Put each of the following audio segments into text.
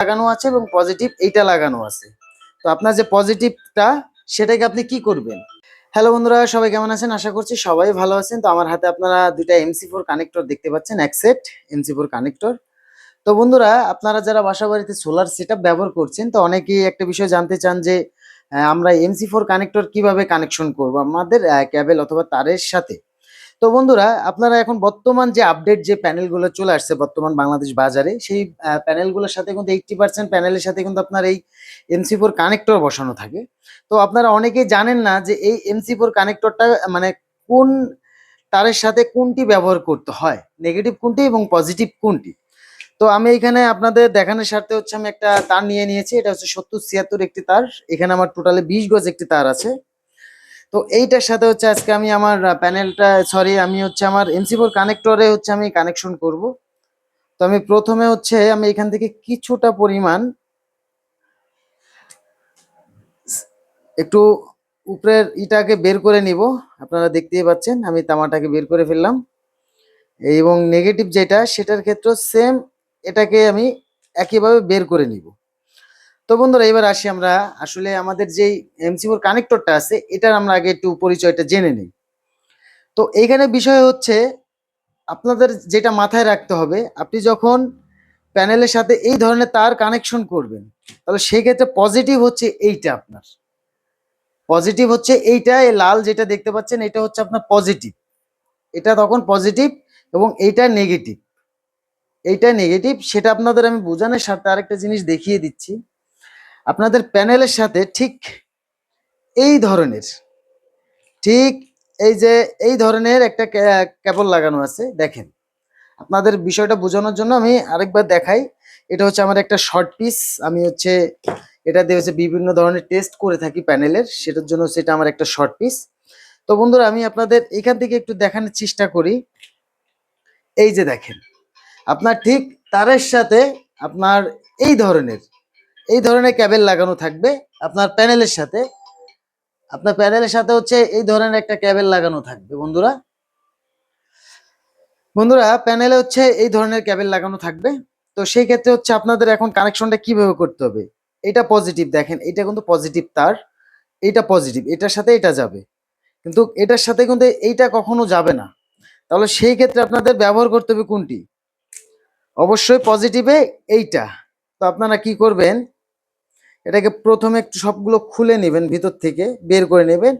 লাগানো আছে এবং পজিটিভ এইটা লাগানো আছে। তো আপনার যে পজিটিভটা সেটাকে আপনি কি করবেন? হ্যালো বন্ধুরা, সবাই কেমন আছেন? আশা করছি সবাই ভালো আছেন। তো আমার হাতে আপনারা দুইটা এমসি ফোর কানেক্টর দেখতে পাচ্ছেন, এক সেট এমসি ফোর কানেক্টর তো বন্ধুরা, আপনারা যারা বাসা বাড়িতে সোলার সেট ব্যবহার করছেন, তো অনেকেই একটা বিষয় জানতে চান যে আমরা এমসি ফোর কানেক্টর কীভাবে কানেকশন করব? আমাদের ক্যাবেল অথবা তারের সাথে। তো বন্ধুরা, আপনারা এখন বর্তমান যে আপডেট যে প্যানেলগুলো চলে আসছে বর্তমান বাংলাদেশ বাজারে, সেই প্যানেলগুলোর সাথে কিন্তু এইটটি পার্সেন্ট প্যানেলের সাথে কিন্তু আপনার এই এমসি ফোর কানেক্টর বসানো থাকে। তো আপনারা অনেকেই জানেন না যে এই এমসি ফোর কানেক্টরটা মানে কোন, তারের সাথে কোনটি ব্যবহার করতে হয় নেগেটিভ কোনটি এবং পজিটিভ কোনটি? তো আমি এখানে আপনাদের দেখানোর স্বার্থে হচ্ছে আমি একটা তার নিয়ে নিয়েছি, এটা হচ্ছে সত্তর ছিয়াত্তর একটি তার, এখানে আমার টোটালে বিশ গজ একটি তার আছে। তো এইটার সাথে হচ্ছে আজকে আমি আমার প্যানেলটা সরি আমি হচ্ছে আমার এমসি ফোর কানেক্টরে হচ্ছে আমি কানেকশন করব। তো আমি প্রথমে হচ্ছে আমি এখান থেকে কিছুটা পরিমাণ একটু উপরের ইটাকে বের করে নিব। আপনারা দেখতেই পাচ্ছেন, আমি তামাটাকে বের করে ফেললাম। এবং নেগেটিভ যেটা, সেটার ক্ষেত্রে সেম এটাকে আমি একইভাবে বের করে নিব। তো বন্ধুরা, এবার আসি আমরা। আসলে আমাদের যেই এমসি ফোর কানেক্টরটা আছে, এটার আমরা আগে একটু পরিচয়টা জেনে নিই। তো এইখানে বিষয় হচ্ছে, আপনাদের যেটা মাথায় রাখতে হবে, আপনি যখন প্যানেলের সাথে এই ধরনের তার কানেকশন করবেন, তাহলে সেই ক্ষেত্রে পজিটিভ হচ্ছে এইটা আপনার। পজিটিভ হচ্ছে এইটা, এই লাল যেটা দেখতে পাচ্ছেন, এটা হচ্ছে আপনার পজিটিভ এটা তখন পজিটিভ এবং এইটা নেগেটিভ এইটা নেগেটিভ সেটা আপনাদের আমি বোঝানোর সাথে আরেকটা জিনিস দেখিয়ে দিচ্ছি। আপনাদের প্যানেলের সাথে ঠিক এই ধরনের, ঠিক এই যে এই ধরনের একটা কেবল লাগানো আছে, দেখেন। আপনাদের বিষয়টা বোঝানোর জন্য আমি আরেকবার দেখাই। এটা হচ্ছে আমার একটা শর্ট পিস। আমি হচ্ছে এটা দিয়ে হচ্ছে বিভিন্ন ধরনের টেস্ট করে থাকি প্যানেলের। সেটার জন্য সেটা আমার একটা শর্ট পিস। তো বন্ধুরা, আমি আপনাদের এখান থেকে একটু দেখানোর চেষ্টা করি। এই যে দেখেন, আপনার ঠিক তারের সাথে আপনার এই ধরনের এই ধরনের ক্যাবেল লাগানো থাকবে আপনার প্যানেলের সাথে। আপনার প্যানেলের সাথে হচ্ছে এই ধরনের একটা ক্যাবেল লাগানো থাকবে, বন্ধুরা। বন্ধুরা, প্যানেলে হচ্ছে এই ধরনের ক্যাবেল লাগানো থাকবে। তো সেই ক্ষেত্রে হচ্ছে আপনাদের এখন কানেকশনটা কীভাবে করতে হবে? এটা পজিটিভ দেখেন, এটা কিন্তু পজিটিভ তার এইটা পজিটিভ, এটার সাথে এটা যাবে। কিন্তু এটার সাথে কিন্তু এইটা কখনো যাবে না। তাহলে সেই ক্ষেত্রে আপনাদের ব্যবহার করতে হবে কোনটি? অবশ্যই পজিটিভে এইটা। তো আপনারা কি করবেন? এটাকে প্রথমে একটু সবগুলো খুলে নেবেন, ভিতর থেকে বের করে নেবেন।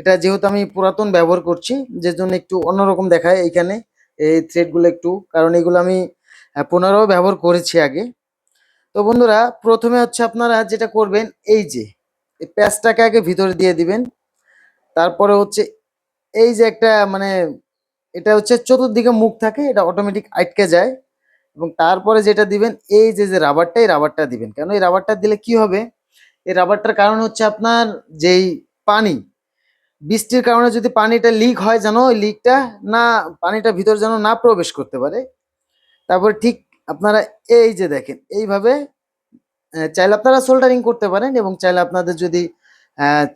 এটা যেহেতু আমি পুরাতন ব্যবহার করছি যে জন্য একটু অন্যরকম দেখায় এইখানে এই থ্রেডগুলো একটু, কারণ এগুলো আমি পুনরাও ব্যবহার করেছি আগে। তো বন্ধুরা, প্রথমে হচ্ছে আপনারা যেটা করবেন, এই যে, এই প্যাচটাকে আগে ভিতরে দিয়ে দিবেন। তারপরে হচ্ছে এই যে একটা মানে এটা হচ্ছে চতুর্দিকে মুখ থাকে, এটা অটোমেটিক আটকে যায়। এবং তারপরে যেটা দিবেন, এই যে যে রাবারটা এই রাবারটা দিবেন। কেন? এই রাবারটা দিলে কি হবে? এই রাবারটার কারণ হচ্ছে আপনার যেই পানি, বৃষ্টির কারণে যদি পানিটা লিক হয় যেন, ওই লিকটা না, পানিটা ভিতর যেন না প্রবেশ করতে পারে। তারপর ঠিক আপনারা এই যে দেখেন, এইভাবে চাইলে আপনারা সোল্ডারিং করতে পারেন এবং চাইলে আপনাদের যদি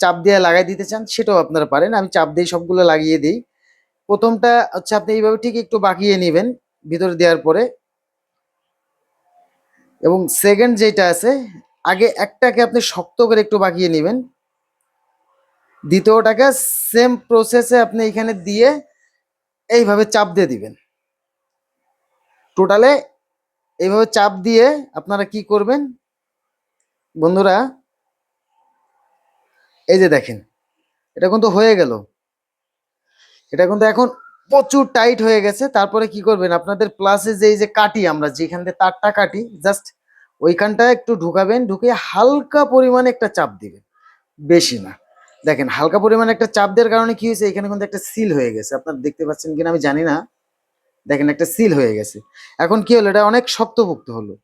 চাপ দিয়ে লাগাই দিতে চান, সেটাও আপনারা পারেন। আমি চাপ দিয়ে সবগুলো লাগিয়ে দিই। প্রথমটা হচ্ছে আপনি এইভাবে ঠিক একটু বাকিয়ে নেবেন, ভিতরে দেওয়ার পরে। এবং সেকেন্ড যেটা আছে, আগে একটাকে আপনি শক্ত করে একটু বাকিয়ে নেবেন। দ্বিতীয়টাকে সেম প্রসেসে আপনি এখানে দিয়ে এইভাবে চাপ দিয়ে দিবেন। টোটালে এইভাবে চাপ দিয়ে আপনারা কি করবেন? বন্ধুরা, এই যে দেখেন, এটা কিন্তু হয়ে গেল। এটা কিন্তু এখন প্রচুর টাইট হয়ে গেছে। তারপরে কি করবেন? আপনাদের প্লাসে যে যে কাটি আমরা যেখান থেকে তারটা কাটি জাস্ট ওইখানটা একটু ঢুকাবেন ঢুকে হালকা পরিমাণে একটা চাপ দিবেন। বেশি না। দেখেন, হালকা পরিমাণে একটা চাপ দেওয়ার কারণে কি হয়েছে? এখানে কিন্তু একটা সিল হয়ে গেছে। আপনারা দেখতে পাচ্ছেন কিনা আমি জানি না। দেখেন, একটা সিল হয়ে গেছে। এখন কি হলো? এটা অনেক শক্তপোক্ত হলো।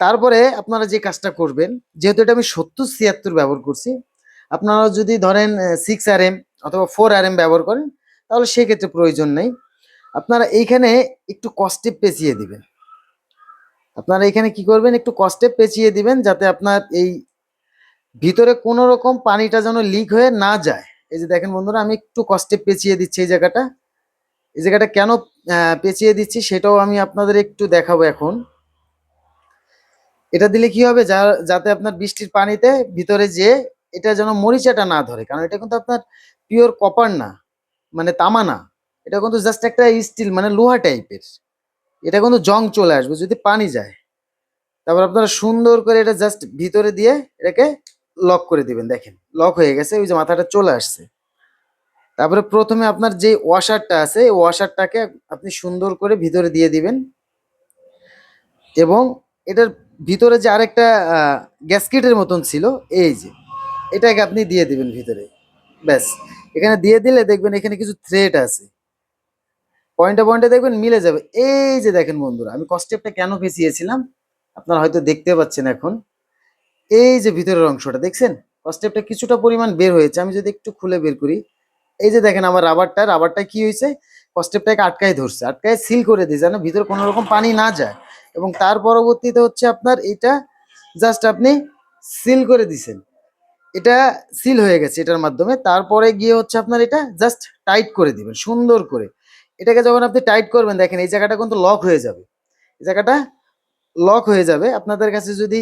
তারপরে আপনারা যে কাজটা করবেন, যেহেতু এটা আমি সত্তর ছিয়াত্তর ব্যবহার করছি, আপনারা যদি ধরেন সিক্স আর এম অথবা ফোর আর এম ব্যবহার করেন তাহলে সেক্ষেত্রে প্রয়োজন নেই। আপনারা এইখানে একটু কস্টে পেঁচিয়ে দিবেন। আপনারা এখানে কি করবেন? একটু কস্টে পেঁচিয়ে দিবেন যাতে আপনার এই ভিতরে কোনো রকম পানিটা যেন লিক হয়ে না যায়। এই যে দেখেন বন্ধুরা, আমি একটু কষ্টে পেঁচিয়ে দিচ্ছি এই জায়গাটা। এই জায়গাটা কেন পেঁচিয়ে দিচ্ছি সেটাও আমি আপনাদের একটু দেখাবো এখন। এটা দিলে কি হবে? যা, যাতে আপনার বৃষ্টির পানিতে ভিতরে যে এটা যেন মরিচাটা না ধরে। কারণ এটা কিন্তু আপনার পিওর কপার না। মানে তামা না এটা কিন্তু জাস্ট একটা স্টিল মানে লোহা টাইপের এটা কিন্তু জং চলে আসবে যদি পানি যায়। তারপর আপনারা সুন্দর করে এটা জাস্ট ভিতরে দিয়ে এটাকে লক করে দিবেন, দেখেন। লক হয়ে গেছে, ওই যে মাথাটা চলে আসছে। তারপরে প্রথমে আপনার যে ওয়াশারটা আছে, এই ওয়াশারটাকে আপনি সুন্দর করে ভিতরে দিয়ে দিবেন। এবং এটার ভিতরে যে আরেকটা গ্যাসকেটের মতন ছিল, এই যে, এটাকে আপনি দিয়ে দিবেন ভিতরে। ব্যাস। এখানে দিয়ে দিলে দেখবেন এখানে কিছু থ্রেড আছে। পয়েন্টে পয়েন্টে দেখবেন মিলে যাবে। এই যে দেখেন বন্ধুরা, আমি কস্টেপটা কেন পেঁচিয়েছিলাম আপনারা হয়তো দেখতে পাচ্ছেন এখন। এই যে ভিতরের অংশটা, দেখছেন? কস্টেপটা কিছুটা পরিমাণ বের হয়েছে। আমি যদি একটু খুলে বের করি, এই যে দেখেন আমার রাবারটা রাবারটা কি হয়েছে? কস্টেপটাকে আটকায় ধরছে, আটকায় সিল করে দিয়েছে, যেন ভিতরে কোনো রকম পানি না যায়। এবং তার পরবর্তীতে হচ্ছে আপনার এটা জাস্ট আপনি সিল করে দিছেন এটা সিল হয়ে গেছে এটার মাধ্যমে। তারপরে গিয়ে হচ্ছে আপনার এটা জাস্ট টাইট করে দিবেন, সুন্দর করে। এটাকে যখন আপনি টাইট করবেন, দেখেন এই জায়গাটা কিন্তু লক হয়ে যাবে। এই জায়গাটা লক হয়ে যাবে। আপনাদের কাছে যদি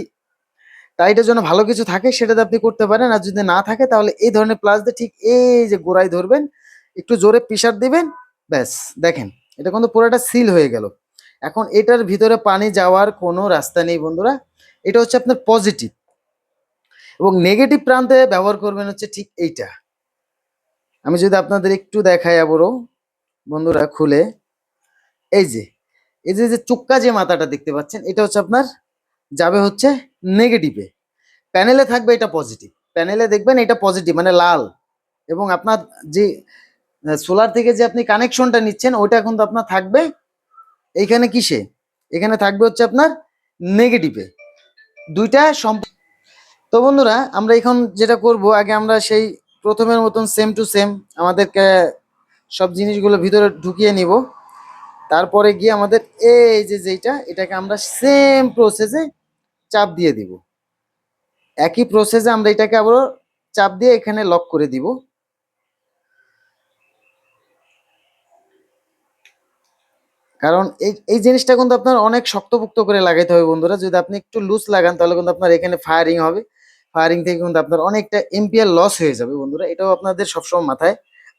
টাইটের জন্য ভালো কিছু থাকে, সেটাতে আপনি করতে পারেন। আর যদি না থাকে, তাহলে এই ধরনের প্লাস দিয়ে ঠিক এই যে গোড়ায় ধরবেন, একটু জোরে প্রেশার দিবেন, ব্যাস, দেখেন। এটা কিন্তু পুরোটা সিল হয়ে গেল। এখন এটার ভিতরে পানি যাওয়ার কোনো রাস্তা নেই, বন্ধুরা। এটা হচ্ছে আপনার পজিটিভ এবং নেগেটিভ প্রান্তে ব্যবহার করবেন হচ্ছে ঠিক এইটা। আমি যদি আপনাদের একটু দেখাই আবারও, বন্ধুরা খুলে। এই যে এই যে যে চুক্কা যে মাথাটা দেখতে পাচ্ছেন, এটা হচ্ছে আপনার, যাবে হচ্ছে নেগেটিভে প্যানেলে থাকবে এটা পজিটিভ প্যানেলে দেখবেন এটা পজিটিভ মানে লাল। এবং আপনার যে সোলার থেকে যে আপনি কানেকশনটা নিচ্ছেন, ওইটা কিন্তু আপনার থাকবে এইখানে কিসে? এখানে থাকবে হচ্ছে আপনার নেগেটিভে দুইটা সম্প তো বন্ধুরা, আমরা এখন যেটা করব, আগে আমরা সেই প্রথমের মতন সেম টু সেম আমাদেরকে সব জিনিসগুলো ভিতরে ঢুকিয়ে নিব। তারপরে গিয়ে আমাদের এই যে যেইটা, এটাকে আমরা সেম প্রসেসে চাপ দিয়ে দিব। একই প্রসেসে আমরা এটাকে আবারও চাপ দিয়ে এখানে লক করে দিব। কারণ এই এই জিনিসটা কিন্তু আপনার অনেক শক্তপোক্ত করে লাগাইতে হবে বন্ধুরা। যদি আপনি একটু লুজ লাগান, তাহলে কিন্তু আপনার এখানে ফায়ারিং হবে। ফায়ারিং থেকে কিন্তু আপনার অনেকটা এম্পিয়ার লস হয়ে যাবে বন্ধুরা। এটাও আপনাদের সবসময় মাথায়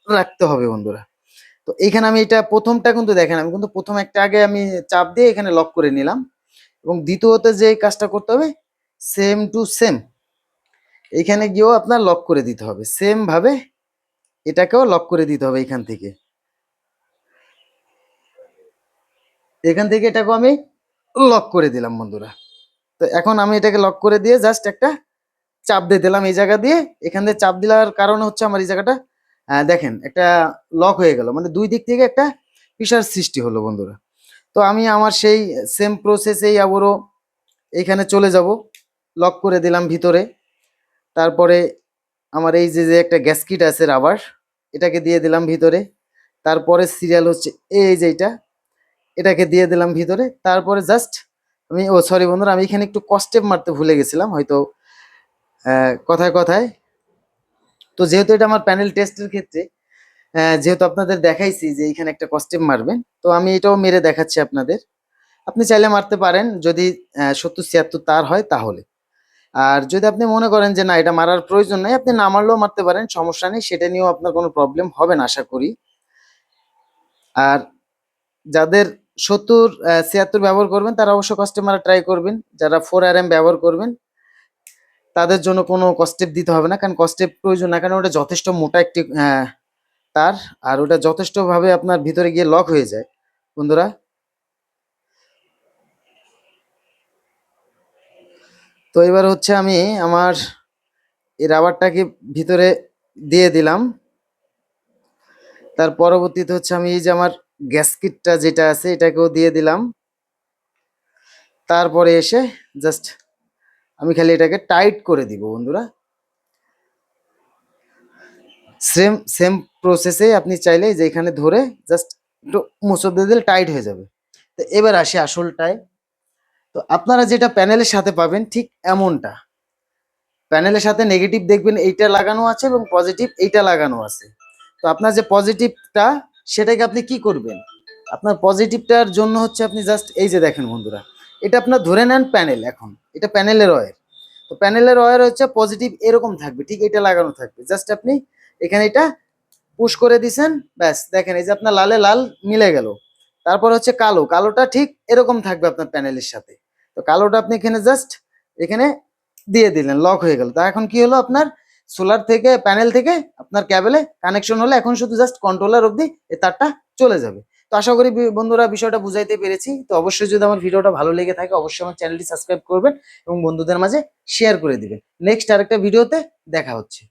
রাখতে হবে বন্ধুরা। তো এখানে আমি এটা প্রথমটা কিন্তু দেখেন, আমি কিন্তু প্রথম একটা আগে আমি চাপ দিয়ে এখানে লক করে নিলাম। এবং দ্বিতীয়ত যে কাজটা করতে হবে সেম টু সেম এখানে গিয়েও আপনার লক করে দিতে হবে। সেম ভাবে এটাকেও লক করে দিতে হবে এখান থেকে। এখান থেকে এটাকেও আমি লক করে দিলাম বন্ধুরা। তো এখন আমি এটাকে লক করে দিয়ে জাস্ট একটা চাপ দিয়ে দিলাম এই জায়গা দিয়ে। এখান দিয়ে চাপ দেওয়ার কারণে হচ্ছে আমার এই জায়গাটা দেখেন, একটা লক হয়ে গেল। মানে দুই দিক থেকে একটা প্রেশার সৃষ্টি হলো বন্ধুরা। তো আমি আমার সেই সেম প্রসেসেই আবারও এইখানে চলে যাব। লক করে দিলাম ভিতরে। তারপরে আমার এই যে যে একটা গ্যাসকিট আছে রাবার এটাকে দিয়ে দিলাম ভিতরে। তারপরে সিরিয়াল হচ্ছে এই যে এটা, এটাকে দিয়ে দিলাম ভিতরে। তারপরে জাস্ট আমি, ও সরি বন্ধুরা, আমি এখানে একটু কস্টেপ মারতে ভুলে গেছিলাম। হয়তো কথায় কথায়। তো যেহেতু এটা আমার প্যানেল টেস্টের ক্ষেত্রে আহ, যেহেতু আপনাদের দেখাইছি যে এখানে একটা কস্টেপ মারবেন তো আমি এটাও মেরে দেখাচ্ছি আপনাদের। আপনি চাইলে মারতে পারেন যদি সত্তর ছিয়াত্তর তার হয় তাহলে। আর যদি আপনি মনে করেন যে না এটা মারার প্রয়োজন নেই আপনি না মারলেও মারতে পারেন সমস্যা নেই সেটা নিয়েও আপনার কোনো প্রবলেম হবে না আশা করি। আর যাদের সত্তর ছিয়াত্তর ব্যবহার করবেন তারা অবশ্য কষ্টে মারা ট্রাই করবেন। যারা ফোর আর এম ব্যবহার করবেন তাদের জন্য কোনো কস্টেপ দিতে হবে না কারণ কস্টেপ প্রয়োজন না কারণ ওটা যথেষ্ট মোটা একটি আহ, তার আর ওটা যথেষ্টভাবে আপনার ভিতরে গিয়ে লক হয়ে যায়। বন্ধুরা তো এবার হচ্ছে আমি আমার এই রাবারটাকে ভিতরে দিয়ে দিলাম। তার পরবর্তীতে হচ্ছে আমি এই যে আমার গ্যাসকিটটা যেটা আছে এটাকেও দিয়ে দিলাম। তারপরে এসে জাস্ট আমি খালি এটাকে টাইট করে দিব, বন্ধুরা। সেম সেম প্রসেসে আপনি চাইলে যে এখানে ধরে জাস্ট একটু মুসর দিয়ে দিলে টাইট হয়ে যাবে। তো এবার আসি আসলটায়। তো আপনারা যেটা প্যানেলের সাথে পাবেন ঠিক এমনটা। প্যানেলের সাথে নেগেটিভ দেখবেন এইটা লাগানো আছে এবং পজিটিভ এইটা লাগানো আছে। তো আপনার যে পজিটিভটা সেটাকে আপনি কি করবেন? আপনার পজিটিভটার জন্য হচ্ছে আপনি জাস্ট এই যে দেখেন বন্ধুরা এটা আপনার ধরে নেন প্যানেল এখন। এটা প্যানেলের ওয়্যার। তো প্যানেলের ওয়্যার হচ্ছে পজিটিভ এরকম থাকবে, ঠিক এটা লাগানো থাকবে। জাস্ট আপনি এখানে এটা পুশ করে দিছেন, ব্যাস, দেখেন এই যে আপনার লালে লাল মিলে গেল। তারপর হচ্ছে কালো, কালোটা ঠিক এরকম থাকবে আপনার প্যানেলের সাথে। তো কালোটা আপনি এখানে জাস্ট এখানে দিয়ে দিলেন লক হয়ে গেল। তা এখন কি হলো আপনার? সোলার থেকে প্যানেল থেকে আপনার ক্যাবেলে কানেকশন হলে এখন শুধু জাস্ট কন্ট্রোলার অবধি এই তারটা চলে যাবে। তো আশা করি বন্ধুরা বিষয়টা বুঝাইতে পেরেছি। তো অবশ্যই যদি আমার ভিডিওটা ভালো লেগে থাকে, অবশ্যই আমার চ্যানেলটি সাবস্ক্রাইব করবেন এবং বন্ধুদের মাঝে শেয়ার করে দিবেন। নেক্সট আরেকটা ভিডিওতে দেখা হচ্ছে।